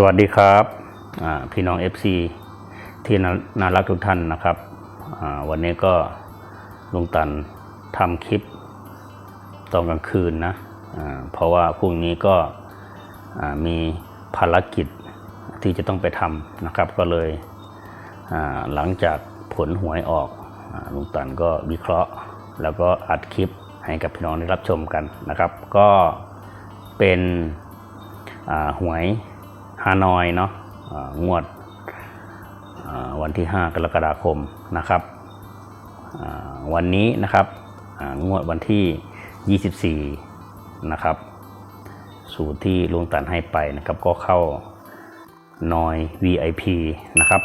สวัสดีครับพี่น้อง FC ที่น่ารักทุกท่านนะครับ วันนี้ก็ลุงตันทำคลิปตอนกลางคืนนะอ่าเพราะว่าพรุ่งนี้ก็มีภารกิจที่จะต้องไปทำนะครับ ก็เลยหลังจากผลหวยออกอลุงตันก็วิเคราะห์ แล้วก็อัดคลิปให้กับพี่น้องได้รับชมกันนะครับ ก็เป็นหวย ฮานอยเนาะงวดวันที่ 5 กรกฎาคมนะครับวันนี้นะครับงวดวันที่ 24 นะครับ สูตรที่ลุงตันให้ไปนะครับ ก็เข้านอย VIP นะครับ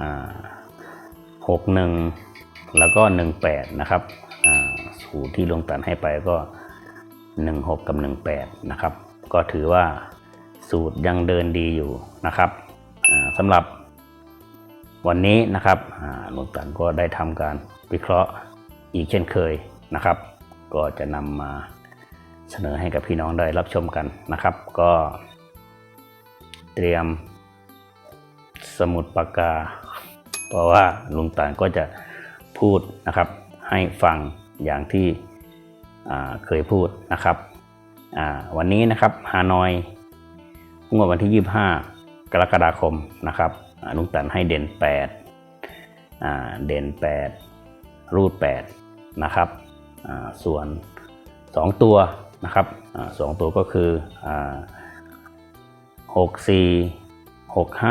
อ่า61แล้วก็ 18 นะครับสูตรที่ลุงตันให้ไปก็ 16 กับ 18 นะครับ ก็ถือว่า สูตรยังเดินดีอยู่นะครับสำหรับวันนี้นะครับอ่าลุงตันก็ได้ทำการวิเคราะห์อีกเช่นเคยนะครับ ก็จะนำมาเสนอให้กับพี่น้องได้รับชมกันนะครับ ก็เตรียมสมุดปากกา เพราะว่าลุงตานก็จะพูดนะครับให้ฟังอย่างที่เคยพูดนะครับวันนี้นะครับฮานอย งวดวันที่ 25 กรกฎาคมนะครับลุงตันให้เด่น 8 เด่น 8 รูด 8 นะครับส่วน 2 ตัวนะครับสองตัวก็คืออ่า6 4 6 5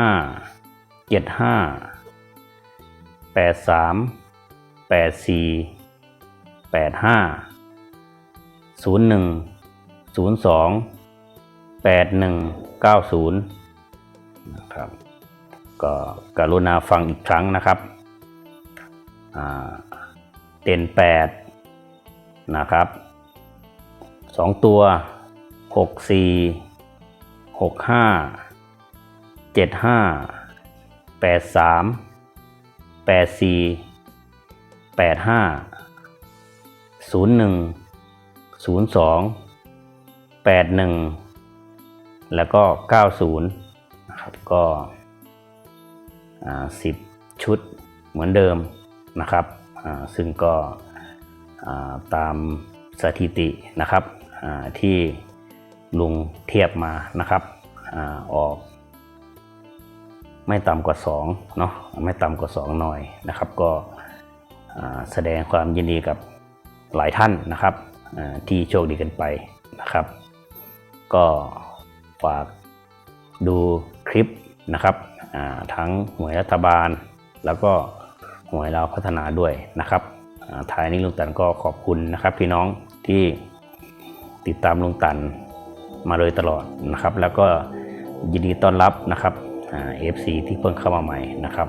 7 5แปดสามแปดสี่แปดห้าศูนย์หนึ่งศูนย์สอง แปดหนึ่งเก้าศูนย์นะครับก็กรุณาฟังอีกครั้งนะครับอ่าเด่นแปดนะครับสองตัวหกสี่หกห้าเจ็ดห้า แล้วก็เก้าศูนะครับก็สิบชุดเหมือนเดิมนะครับซึ่งก็ตามสถิตินะครับที่ลุงเทียบมานะครับอออก ไม่ต่ำกว่า2เนาะไม่ต่ำกว่า 2 หน่อยนะครับ ก็แสดงความยินดีกับหลายท่านนะครับที่โชคดีกันไปนะครับ ก็ ฝากดูคลิปนะครับทั้งหวยรัฐบาล แล้วก็หวยเราพัฒนาด้วยนะครับท้ายนี้ลุงตันก็ขอบคุณนะครับ พี่น้องที่ติดตามลุงตันมาโดยตลอดนะครับ แล้วก็ยินดีต้อนรับนะครับเอฟซีที่เพิ่งเข้ามาใหม่นะครับ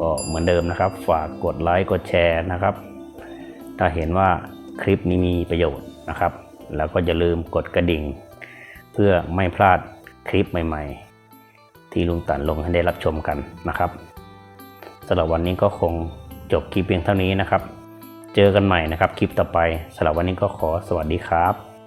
ก็เหมือนเดิมนะครับ ฝากกดไลค์กดแชร์นะครับ ถ้าเห็นว่าคลิปนี้มีประโยชน์นะครับ แล้วก็อย่าลืมกดกระดิ่ง พื่อไม่พลาดคลิปใหม่ๆ ที่ลุงตันลงให้ได้รับชมกันนะครับสำหรับวันนี้ก็คงจบคลิปเพียงเท่านี้นะครับ เจอกันใหม่นะครับคลิปต่อไปสำหรับวันนี้ก็ขอสวัสดีครับ